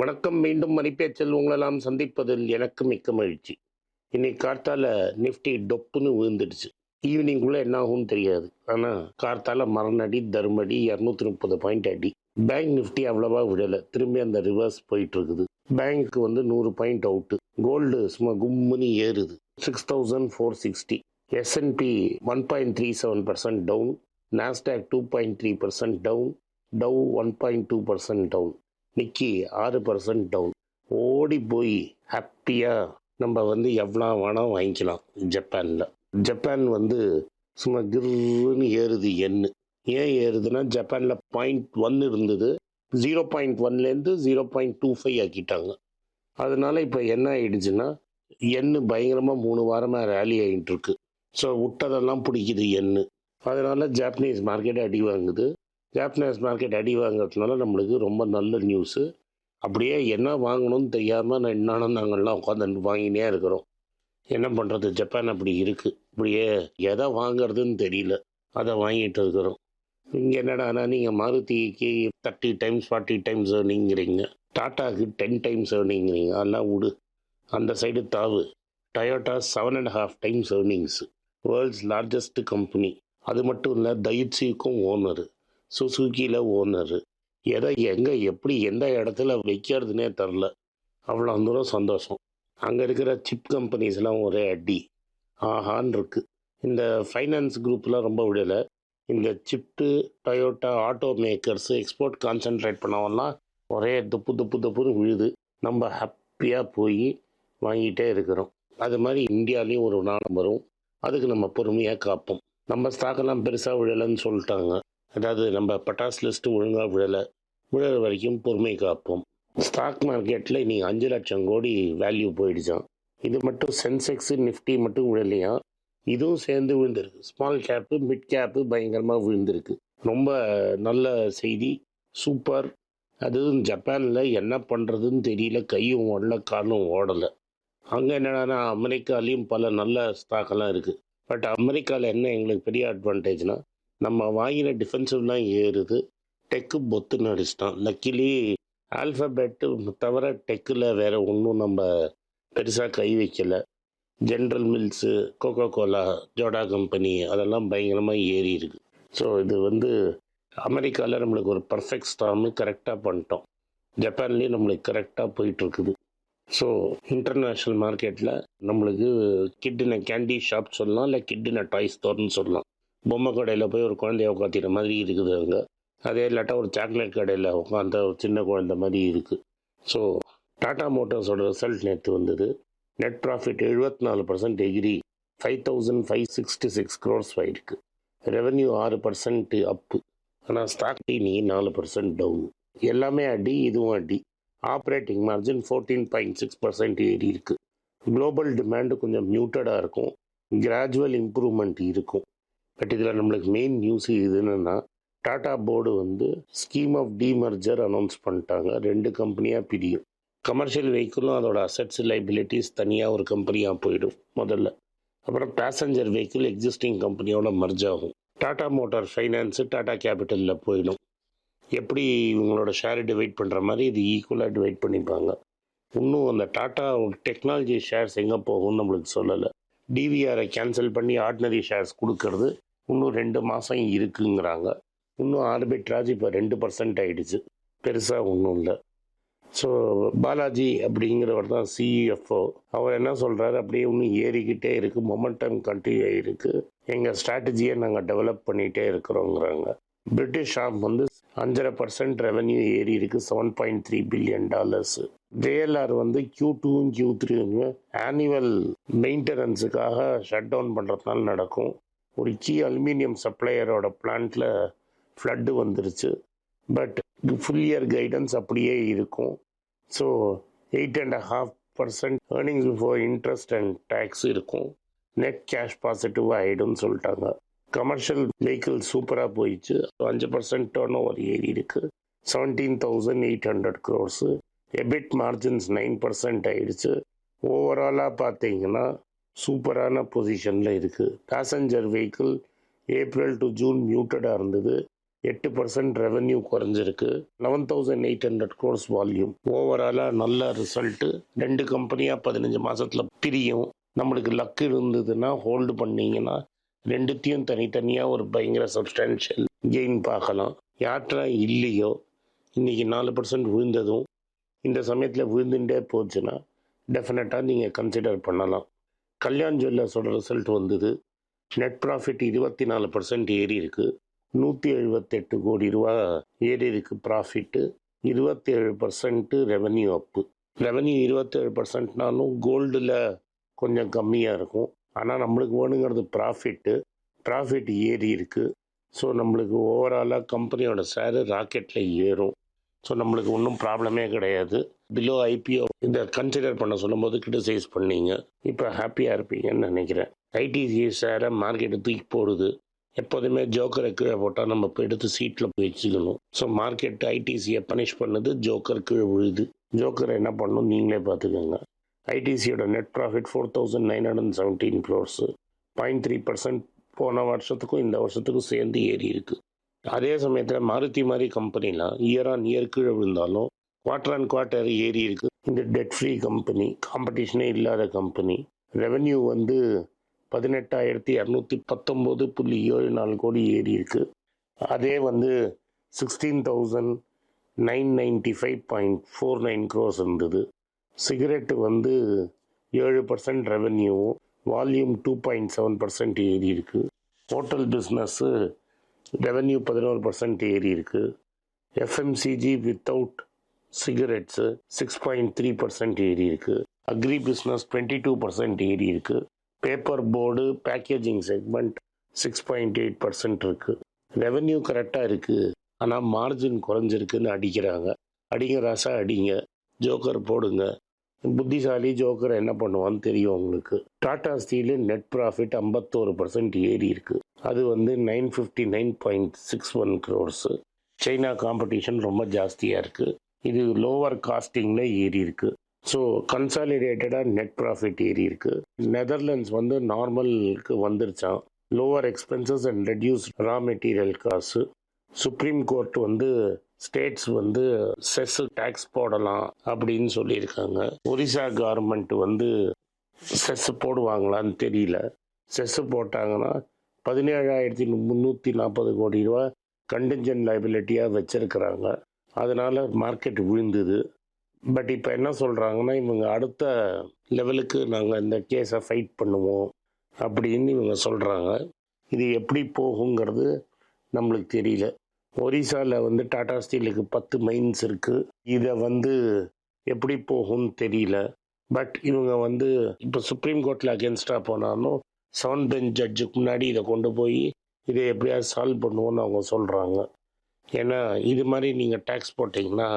வணக்கம் மீண்டும் மணிப்பேச்சில் உங்களெல்லாம் சந்திப்பதில் எனக்கு மிக்க மகிழ்ச்சி. இன்னைக்கு கார்த்தால நிஃப்டி டொப்புன்னு விழுந்துடுச்சு. ஈவினிங்குள்ளே என்ன ஆகும்னு தெரியாது. ஆனால் கார்த்தால மரணடி தர்மடி இரநூத்தி முப்பது பாயிண்ட் அடி. பேங்க் நிஃப்டி அவ்வளவா விடலை திரும்பி அந்த ரிவர்ஸ் போயிட்டு இருக்குது பேங்க்கு வந்து நூறு பாயிண்ட் அவுட்டு. கோல்டு சும்மா கும்முன்னு ஏறுது. Six thousand four sixty. S and P one point three seven percent down. Nasdaq two point three percent down. Dow one point two percent down. Nikkei ஆறு பர்சன்ட் டவுன் ஓடி போய் ஹாப்பியாக நம்ம வந்து எவ்வளோ வேணால் வாங்கிக்கலாம் ஜப்பானில். ஜப்பான் வந்து சும்மா கிருன்னு ஏறுது எண்ணு ஏன் ஏறுதுன்னா ஜப்பானில் பாயிண்ட் ஒன் இருந்தது. ஜீரோ பாயிண்ட் ஒன்லேருந்து ஜீரோ பாயிண்ட் டூ ஃபைவ் ஆக்கிட்டாங்க. அதனால இப்போ என்ன ஆயிடுச்சுன்னா எண்ணு பயங்கரமாக மூணு வாரமாக ரேலி ஆகிட்டு இருக்கு. ஸோ விட்டதெல்லாம் பிடிக்குது எண்ணு அதனால ஜாப்பனீஸ் மார்க்கெட் அடி வாங்குது. ஜாப்பனீஸ் மார்க்கெட் அடி வாங்குறதுனால நம்மளுக்கு ரொம்ப நல்ல நியூஸு அப்படியே என்ன வாங்கணும்னு தெரியாமல் நான் என்னன்னு நாங்கள்லாம் உட்காந்து வாங்கினே இருக்கிறோம். என்ன பண்ணுறது ஜப்பான் அப்படி இருக்குது இப்படியே எதை வாங்கிறதுன்னு தெரியல. அதை வாங்கிட்டு இருக்கிறோம். இங்கே என்னடானா நீங்கள் மாருதிக்கு தேர்ட்டி டைம்ஸ் ஃபார்ட்டி டைம்ஸ் ஏர்னிங்கிறீங்க டாட்டாக்கு டென் டைம்ஸ் ஏர்னிங்கிறீங்க அதெல்லாம் விடு. அந்த side தாவு. Toyota seven and half times earnings world's largest company அது மட்டும் இல்லை தைட்சிக்கும் ஓனரு சுசுக்கியில் ஓனரு எதை எங்கே எப்படி எந்த இடத்துல வைக்கிறதுனே தெரில. அவ்வளோ தூரம் சந்தோஷம். அங்கே இருக்கிற சிப் கம்பெனிஸ்லாம் ஒரே அடி. ஆஹான் இருக்கு. இந்த ஃபைனான்ஸ் குரூப்லாம் ரொம்ப விடலை. இந்த shift Toyota auto makers export concentrate பண்ணவெல்லாம் ஒரே துப்பு துப்பு துப்புன்னு விழுது. நம்ம ஹாப்பியாக போய் வாங்கிட்டே இருக்கிறோம். அது மாதிரி இந்தியாலேயும் ஒரு நாள் வரும். அதுக்கு நம்ம பொறுமையாக காப்போம். நம்ம ஸ்டாக்கெல்லாம் பெருசாக விழலைன்னு சொல்லிட்டாங்க. அதாவது நம்ம பட்டாஸ் லிஸ்ட்டு ஒழுங்காக விழலை. விழுற வரைக்கும் பொறுமை காப்போம். ஸ்டாக் மார்க்கெட்டில் இன்னைக்கு அஞ்சு லட்சம் கோடி வேல்யூ போயிடுச்சான் இது மட்டும் சென்செக்ஸு நிஃப்டி மட்டும் விழலையா இதுவும் சேர்ந்து விழுந்திருக்கு. ஸ்மால் கேப்பு மிட் கேப்பு பயங்கரமாக விழுந்திருக்கு. ரொம்ப நல்ல செய்தி. சூப்பர் அதுவும் ஜப்பானில் என்ன பண்ணுறதுன்னு தெரியல. கையும் ஓடல காலும் ஓடலை. அங்கே என்னடானா அமெரிக்காலேயும் பல நல்ல ஸ்டாக்கெல்லாம் இருக்குது பட் அமெரிக்காவில் என்ன எங்களுக்கு பெரிய அட்வான்டேஜ்னால் நம்ம வாங்கின டிஃபென்சிவ்லாம் ஏறுது. டெக்கு பொத்து நடிச்சிட்டான் லக்கிலி ஆல்ஃபபெட்டு தவிர டெக்கில் வேற ஒன்றும் நம்ம பெருசாக கை வைக்கலை. ஜென்ரல் மில்ஸு கோகோ கோலா ஜோடா கம்பெனி அதெல்லாம் பயங்கரமாக ஏறி இருக்கு. ஸோ இது வந்து அமெரிக்காவில் நம்மளுக்கு ஒரு பர்ஃபெக்ட் ஸ்டாமு கரெக்டாக பண்ணிட்டோம். ஜப்பான்லேயும் நம்மளுக்கு கரெக்டாக போயிட்டுருக்குது ஸோ இன்டர்நேஷ்னல் மார்க்கெட்டில் நம்மளுக்கு கிட்டின கேண்டி ஷாப் சொல்லலாம் இல்லை கிட்டின டாய் ஸ்டோர்னு சொல்லலாம். பொம்மை கடையில் போய் ஒரு குழந்தைய உட்காத்தின மாதிரி இருக்குது அங்கே. அதே இல்லாட்டா ஒரு சாக்லேட் கடையில் உட்காந்த ஒரு சின்ன குழந்த மாதிரி இருக்குது ஸோ டாடா மோட்டார்ஸோட ரிசல்ட் நேற்று வந்தது. நெட் ப்ராஃபிட் எழுபத்தி நாலு பர்சன்ட் எகிரி five thousand five sixty six crores ஆயிருக்கு. ரெவன்யூ ஆறு பர்சன்ட் அப்பு ஆனால் ஸ்டாக் நீ நாலு பர்சன்ட் டவுன் எல்லாமே அடி இதுவும் அடி. Operating margin fourteen point six percent ஏறி இருக்குது குளோபல் டிமாண்டு கொஞ்சம் மியூட்டடாக இருக்கும். கிராஜுவல் இம்ப்ரூவ்மெண்ட் இருக்கும். பட் இதில் நம்மளுக்கு மெயின் நியூஸ் இது என்னென்னா டாடா போர்டு வந்து ஸ்கீம் ஆஃப் டிமர்ஜர் அனௌன்ஸ் பண்ணிட்டாங்க. ரெண்டு கம்பெனியாக பிரியும். கமர்ஷியல் வெஹிக்கிளும் அதோட அசட்ஸ் லைபிலிட்டிஸ் தனியாக ஒரு கம்பெனியாக போயிடும் முதல்ல. அப்புறம் பேசஞ்சர் வெஹிக்கிள் எக்ஸிஸ்டிங் கம்பெனியோட மர்ஜ் ஆகும். டாடா மோட்டார் ஃபைனான்ஸு டாடா கேபிட்டலில் போயிடும். எப்படி இவங்களோட ஷேரை டிவைட் பண்ணுற மாதிரி இது ஈக்குவலாக டிவைட் பண்ணிப்பாங்க. இன்னும் அந்த டாட்டா டெக்னாலஜி ஷேர்ஸ் எங்கே போகும்னு நம்மளுக்கு சொல்லலை. டிவிஆரை கேன்சல் பண்ணி ஆர்டினரி ஷேர்ஸ் கொடுக்கறது இன்னும் ரெண்டு மாதம் இருக்குங்கிறாங்க. இன்னும் ஆர்பிட்ராஜ் இப்போ ரெண்டு பர்சன்ட் ஆகிடுச்சு பெருசாக ஒன்றும் இல்லை. ஸோ பாலாஜி அப்படிங்கிறவர் தான் சிஇஎஃப்ஓ அவர் என்ன சொல்கிறாரு அப்படியே இன்னும் ஏறிக்கிட்டே இருக்குது மொமெண்டம் கண்டினியூ ஆகிருக்கு எங்கள் ஸ்ட்ராட்டஜியை நாங்கள் டெவலப் பண்ணிகிட்டே இருக்கிறோங்கிறாங்க. பிரிட்டிஷ் ஆம் வந்து அஞ்சரை பர்சன்ட் ரெவன்யூ ஏறி இருக்கு. Seven point three billion dollars JLR வந்து கியூ டூவும் கியூ த்ரீவும் ஆனுவல் மெயின்டெனன்ஸுக்காக ஷட் டவுன் பண்ணுறதுனால நடக்கும். ஒரு கீ அலுமினியம் சப்ளையரோட பிளான்ட்டில் ஃப்ளட்டு வந்துருச்சு. பட் ஃபுல் இயர் கைடன்ஸ் அப்படியே இருக்கும். So eight and half percent earnings before interest and taxes இருக்கும். நெட் கேஷ் பாசிட்டிவ் ஆகிடும்னு சொல்லிட்டாங்க. கமர்ஷியல் வெஹிக்கிள் சூப்பராக போயிடுச்சு. அஞ்சு பர்சன்ட் டர்ன் ஓவர் ஏறி இருக்கு. Seventeen thousand eight hundred crores EBIT margins nine percent ஆயிடுச்சு. ஓவராலாக பார்த்தீங்கன்னா சூப்பரான பொசிஷனில் இருக்குது passenger vehicle April to June மியூட்டடாக இருந்தது. எட்டு பர்சன்ட் ரெவென்யூ குறைஞ்சிருக்கு. Eleven thousand eight hundred crores volume ஓவராலாக நல்ல ரிசல்ட்டு ரெண்டு கம்பெனியாக பதினஞ்சு மாதத்தில் பிரியும். நம்மளுக்கு லக் இருந்ததுன்னா ஹோல்டு பண்ணிங்கன்னா ரெண்டுத்தையும் தனித்தனியாக ஒரு பயங்கர சப்ஸ்டான்ஷியல் கெயின் பார்க்கலாம். யாற்றா இல்லையோ இன்றைக்கி நாலு பர்சன்ட் விழுந்ததும் இந்த சமயத்தில் விழுந்துட்டே போச்சுன்னா டெஃபினட்டாக நீங்கள் கன்சிடர் பண்ணலாம். கல்யாண் ஜுவல்லர்ஸோட ரிசல்ட் வந்தது. நெட் ப்ராஃபிட் இருபத்தி நாலு பர்சன்ட் ஏறி இருக்கு. நூற்றி எழுபத்தெட்டு கோடி ரூபா ஏறி இருக்கு ப்ராஃபிட்டு இருபத்தேழு பர்சன்ட்டு ரெவன்யூ அப்பு ரெவன்யூ இருபத்தேழு பர்சன்ட்னாலும் கோல்டில் கொஞ்சம் கம்மியாக இருக்கும். ஆனால் நம்மளுக்கு வேணுங்கிறது ப்ராஃபிட்டு ப்ராஃபிட் ஏறி இருக்கு. ஸோ நம்மளுக்கு ஓவராலாக கம்பெனியோட ஷேரு ராக்கெட்டில் ஏறும். ஸோ நம்மளுக்கு ஒன்றும் ப்ராப்ளமே கிடையாது. பிலோ ஐபிஓ இதை கன்சிடர் பண்ண சொல்லும்போது கிரிட்டிசைஸ் பண்ணீங்க. இப்போ ஹாப்பியாக இருப்பீங்கன்னு நினைக்கிறேன். ஐடிசி ஷேரை மார்க்கெட்டு தூக்கி போடுது. எப்போதுமே ஜோக்கரை கீழே போட்டால் நம்ம எடுத்து சீட்டில் போய் வச்சுக்கணும். ஸோ மார்க்கெட் ஐடிசியை பனிஷ் பண்ணது ஜோக்கர் கீழே விழுது. ஜோக்கர் என்ன பண்ணணும் நீங்களே பார்த்துக்கோங்க. ஐடிசியோட net profit four thousand nine hundred seventeen crores point three percent போன வருஷத்துக்கும் இந்த வருஷத்துக்கும் சேர்ந்து ஏறி இருக்குது அதே சமயத்தில் மாருதி மாதிரி கம்பெனிலாம் இயர் ஆன் இயர் கீழே விழுந்தாலும் குவார்டர் அண்ட் குவார்ட்டர் ஏறி இருக்கு. இந்த டெட் ஃப்ரீ கம்பெனி காம்படிஷனே இல்லாத கம்பெனி ரெவென்யூ வந்து பதினெட்டாயிரத்தி இரநூத்தி பத்தொம்போது புள்ளி ஏழு நாலு கோடி ஏறி இருக்கு. அதே வந்து sixteen thousand nine ninety five point four nine crores இருந்தது. சிகரெட்டு வந்து ஏழு percent ரெவென்யூவும் volume two point seven percent ஏறி இருக்கு. ஹோட்டல் பிஸ்னஸ்ஸு ரெவென்யூ பதினோரு பர்சன்ட் ஏறி இருக்கு. FMCG without cigarettes six point three percent ஏறி இருக்கு. Agri business twenty two percent ஏறி இருக்கு. Paper board packaging segment six point eight percent இருக்கு. ரெவென்யூ கரெக்டாக இருக்கு. ஆனால் மார்ஜின் குறைஞ்சிருக்குன்னு அடிக்கிறாங்க. அடிங்க ராசா அடிங்க. ஜோக்கர் போடுங்க. புத்திசாலி ஜோக்கர் என்ன பண்ணுவான்னு தெரியும் உங்களுக்கு. டாடா ஸ்டீலு நெட் ப்ராஃபிட் ஐம்பத்தோரு பர்சன்ட் ஏறி இருக்கு. அது வந்து nine fifty nine point six one crores China competition ரொம்ப ஜாஸ்தியாக இருக்குது இது லோவர் காஸ்டிங்கில் ஏறி இருக்கு ஸோ கன்சாலிடேட்டடாக நெட் ப்ராஃபிட் ஏறி இருக்கு நெதர்லாண்ட்ஸ் வந்து நார்மலுக்கு வந்துருச்சான் lower expenses and reduce raw material காசு சுப்ரீம் கோர்ட் வந்து ஸ்டேட்ஸ் வந்து செஸ் டேக்ஸ் போடலாம் அப்படின்னு சொல்லியிருக்காங்க. ஒரிசா கவர்மெண்ட் வந்து செஸ் போடுவாங்களான்னு தெரியல. செஸ் போட்டாங்கன்னா பதினேழாயிரத்தி முந்நூற்றி நாற்பது கோடி ரூபா கண்டிஞ்சன் லைபிலிட்டியாக வச்சுருக்கிறாங்க. அதனால் மார்க்கெட் விழுந்தது. பட் இப்போ என்ன சொல்கிறாங்கன்னா இவங்க அடுத்த லெவலுக்கு நாங்கள் இந்த கேஸை ஃபைட் பண்ணுவோம் அப்படின்னு இவங்க சொல்கிறாங்க இது எப்படி போகுங்கிறது நம்மளுக்கு தெரியல. ஒரிசாவில் வந்து டாடா ஸ்டீலுக்கு பத்து மைன்ஸ் இருக்குது இதை வந்து எப்படி போகும்னு தெரியல. பட் இவங்க வந்து இப்போ சுப்ரீம் கோர்ட்டில் அகேன்ஸ்டாக போனாலும் செவன் பெஞ்ச் ஜட்ஜுக்கு முன்னாடி இதை கொண்டு போய் இதை எப்படியாவது சால்வ் பண்ணுவோன்னு அவங்க சொல்கிறாங்க ஏன்னா இது மாதிரி நீங்கள் டேக்ஸ் போட்டிங்கன்னா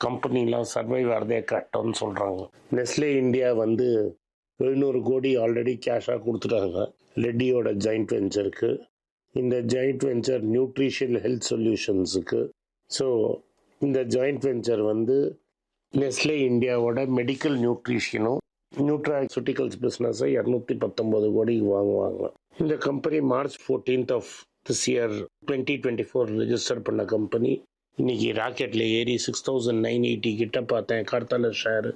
கம்பெனிலாம் சர்வைவ் ஆகிறதே கரெக்டான்னு சொல்கிறாங்க நெஸ்லே இந்தியா வந்து எழுநூறு கோடி ஆல்ரெடி கேஷாக கொடுத்துட்டாங்க. ரெட்டியோட ஜாயிண்ட் வெஞ்சருக்கு இந்த ஜாயிண்ட் வெஞ்சர் நியூட்ரிஷியல் ஹெல்த் சொல்யூஷன்ஸுக்கு ஸோ இந்த ஜாயிண்ட் வெஞ்சர் வந்து நெஸ்லே இந்தியாவோட மெடிக்கல் நியூட்ரிஷனும் நியூட்ராசூட்டிகல்ஸ் பிஸ்னஸை இரநூத்தி பத்தொம்போது கோடிக்கு வாங்குவாங்க. இந்த company March fourteenth of this year twenty twenty four register பண்ண கம்பெனி இன்னைக்கு ராக்கெட்டில் ஏறி சிக்ஸ் தௌசண்ட் நைன் எயிட்டி கிட்ட பார்த்தேன். கார்த்தால ஷேர்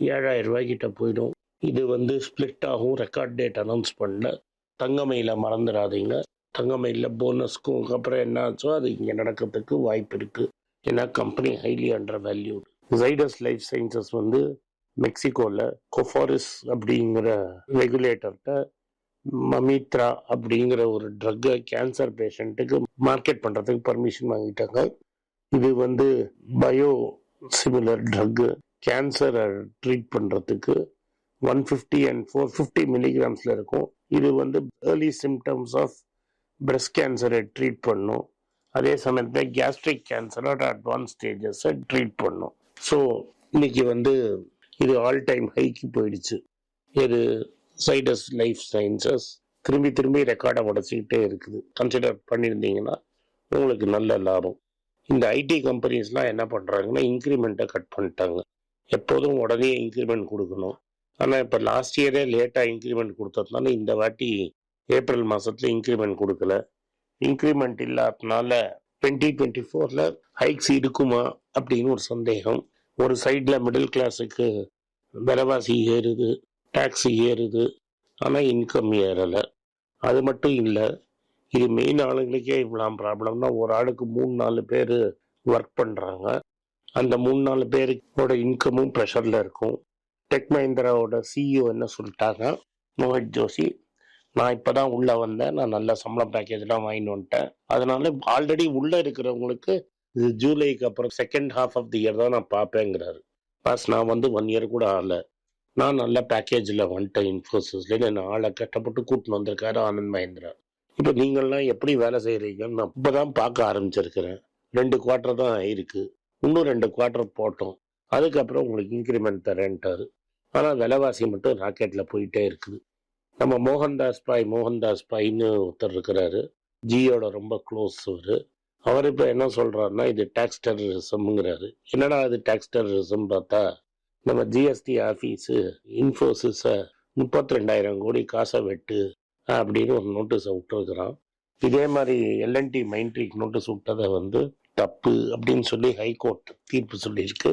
ஏழாயிரம் ரூபாய் கிட்ட போயிடும். இது வந்து ஸ்பிளிட் ஆகும். ரெக்கார்ட் டேட் அனௌன்ஸ் பண்ணல. தங்கமையில் மறந்துடாதீங்க. தங்கமையில் போனஸ்க்கும் அப்புறம் என்ன ஆச்சோ அது இங்கே நடக்கிறதுக்கு வாய்ப்பு இருக்குது ஏன்னா company highly undervalue Zydus life sciences வந்து மெக்சிகோவில் கொஃபாரிஸ் அப்படிங்கிற ரெகுலேட்டர்கிட்ட மமித்ரா அப்படிங்கிற ஒரு ட்ரக்கை கேன்சர் பேஷண்ட்டுக்கு மார்க்கெட் பண்ணுறதுக்கு பர்மிஷன் வாங்கிட்டாங்க. இது வந்து பயோ சிமிலர் ட்ரக்கு கேன்சரை ட்ரீட் பண்ணுறதுக்கு one fifty and four fifty மில்லிகிராம்ஸில் இருக்கும். இது வந்து ஏர்லி சிம்டம்ஸ் ஆஃப் பிரஸ்ட் கேன்சரை ட்ரீட் பண்ணும். அதே சமயத்தில் கேஸ்ட்ரிக் கேன்சரோட அட்வான்ஸ் ஸ்டேஜஸை ட்ரீட் பண்ணும். ஸோ இன்னைக்கு வந்து இது ஆல் டைம் ஹைக்கு போயிடுச்சு. இது சைடஸ் லைஃப் சயின்சஸ் திரும்பி திரும்பி ரெக்கார்டை உடச்சிக்கிட்டே இருக்குது. கன்சிடர் பண்ணியிருந்தீங்கன்னா உங்களுக்கு நல்ல லாபம். இந்த ஐடி கம்பெனிஸ்லாம் என்ன பண்ணுறாங்கன்னா இன்க்ரிமெண்ட்டை கட் பண்ணிட்டாங்க. எப்போதும் உடனே இன்க்ரிமெண்ட் கொடுக்கணும். ஆனால் இப்போ லாஸ்ட் இயரே லேட்டாக இன்க்ரிமெண்ட் கொடுத்ததுனால இந்த வாட்டி ஏப்ரல் மாதத்தில் இன்க்ரிமெண்ட் கொடுக்கல. இன்க்ரிமெண்ட் இல்லாதனால டுவெண்ட்டி டுவெண்ட்டி ஃபோரில் ஹைக்ஸ் இருக்குமா அப்படின்னு ஒரு சந்தேகம். ஒரு சைடில் மிடில் கிளாஸுக்கு விலைவாசி ஏறுது. டாக்ஸி ஏறுது. ஆனால் இன்கம் ஏறலை. அது மட்டும் இல்லை இது மெயின் ஆளுங்களுக்கே இவ்வளோ ப்ராப்ளம்னா ஒரு ஆளுக்கு மூணு நாலு பேர் ஒர்க் பண்ணுறாங்க அந்த மூணு நாலு பேருக்கோட இன்கமும் ப்ரெஷரில் இருக்கும். டெக் மஹிந்திராவோட சிஇஓ என்ன சொல்லிட்டாங்க? மோஹித் ஜோஷி நான் இப்போ தான் உள்ளே வந்தேன். நான் நல்ல சம்பளம் பேக்கேஜ்லாம் வாங்கிட்டு வந்துட்டேன். அதனால ஆல்ரெடி உள்ளே இருக்கிறவங்களுக்கு இது ஜூலைக்கு அப்புறம் second half of the year தான் நான் பார்ப்பேங்கிறாரு. பாஸ் நான் வந்து ஒன் இயர் கூட ஆகலை. நான் நல்ல பேக்கேஜில் வந்துட்டேன் இன்ஃபோசிஸ்ல என்ன ஆளை கட்டப்பட்டு கூட்டின்னு வந்திருக்காரு ஆனந்த் மகேந்திரா. இப்போ நீங்கள்லாம் எப்படி வேலை செய்கிறீங்கன்னு நான் இப்போ தான் பார்க்க ஆரம்பிச்சிருக்கிறேன். ரெண்டு குவார்ட்டர் தான் ஆயிருக்கு. இன்னும் ரெண்டு குவார்ட்டர் போட்டோம். அதுக்கப்புறம் உங்களுக்கு இன்க்ரிமெண்ட் தரேன்ட்டார். ஆனால் விலைவாசி மட்டும் ராக்கெட்டில் போயிட்டே இருக்குது நம்ம மோகன்தாஸ் பாய் மோகன்தாஸ் பாய்னு ஒருத்தர் இருக்கிறாரு. ஜியோட ரொம்ப க்ளோஸ் அவர். அவர் இப்போ என்ன சொல்கிறாருன்னா இது டேக்ஸ் டெரரிசம்ங்கிறாரு என்னடா அது டேக்ஸ் டெரரிசம் பார்த்தா நம்ம ஜிஎஸ்டி ஆஃபீஸு இன்ஃபோசிஸை முப்பத்தி ரெண்டாயிரம் கோடி காசை வெட்டு அப்படின்னு ஒரு நோட்டீஸை விட்டுருக்குறான். இதே மாதிரி எல்என்டி மைண்ட்ரிக் நோட்டீஸ் விட்டதை வந்து தப்பு அப்படின்னு சொல்லி ஹைகோர்ட் தீர்ப்பு சொல்லியிருக்கு.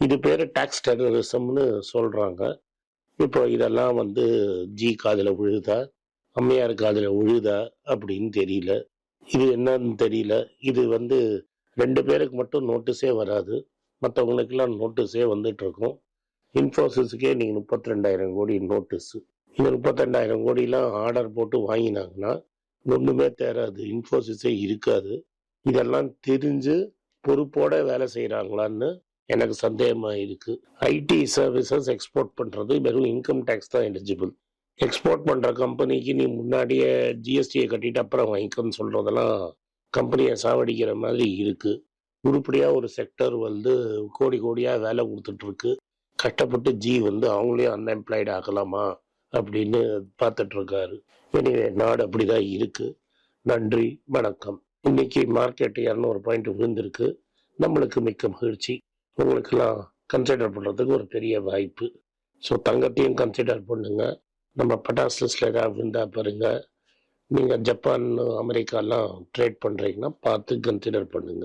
இது பேர் டேக்ஸ் டெரரிசம்னு சொல்கிறாங்க இப்போ இதெல்லாம் வந்து ஜி காதில் விழுதா? அம்மையார் காதில் விழுதா? அப்படின்னு தெரியல. இது என்னன்னு தெரியல. இது வந்து ரெண்டு பேருக்கு மட்டும் நோட்டீஸே வராது. மற்றவங்களுக்கெல்லாம் நோட்டீஸே வந்துட்டு இருக்கும் இன்ஃபோசிஸுக்கே நீங்கள் முப்பத்தி ரெண்டாயிரம் கோடி நோட்டீஸு இந்த முப்பத்திரெண்டாயிரம் கோடிலாம் ஆர்டர் போட்டு வாங்கினாங்கன்னா ஒன்றுமே தேராது. இன்ஃபோசிஸே இருக்காது. இதெல்லாம் தெரிஞ்சு பொறுப்போட வேலை செய்கிறாங்களான்னு எனக்கு சந்தேகமாக இருக்குது ஐடி சர்வீசஸ் எக்ஸ்போர்ட் பண்ணுறது வெறும் இன்கம் டேக்ஸ் தான் எலிஜிபிள் எக்ஸ்போர்ட் பண்ணுற கம்பெனிக்கு நீ முன்னாடியே ஜிஎஸ்டியை கட்டிட்டு அப்புறம் வாங்கிக்கன்னு சொல்கிறதெல்லாம் கம்பெனியை சாவடிக்கிற மாதிரி இருக்குது உருப்படியாக ஒரு செக்டர் வந்து கோடி கோடியாக வேலை கொடுத்துட்ருக்கு. கஷ்டப்பட்டு ஜி வந்து அவங்களே அன்எம்ப்ளாய்டு ஆகலாமா அப்படின்னு பார்த்துட்டு இருக்காரு எனவே நாடு அப்படிதான் இருக்கு. நன்றி வணக்கம். இன்னைக்கு மார்க்கெட் இரநூறு பாயிண்ட் விழுந்திருக்கு. நம்மளுக்கு மிக்க மகிழ்ச்சி. உங்களுக்கெல்லாம் கன்சிடர் பண்ணுறதுக்கு ஒரு பெரிய வாய்ப்பு. ஸோ தங்கத்தையும் கன்சிடர் பண்ணுங்க. நம்ம பட்டாஸ் லிஸ்டில் ஏதாவது விழுந்தா பாருங்க. நீங்கள் ஜப்பான் அமெரிக்காலாம் ட்ரேட் பண்ணுறீங்கன்னா பார்த்து கன்சிடர் பண்ணுங்க.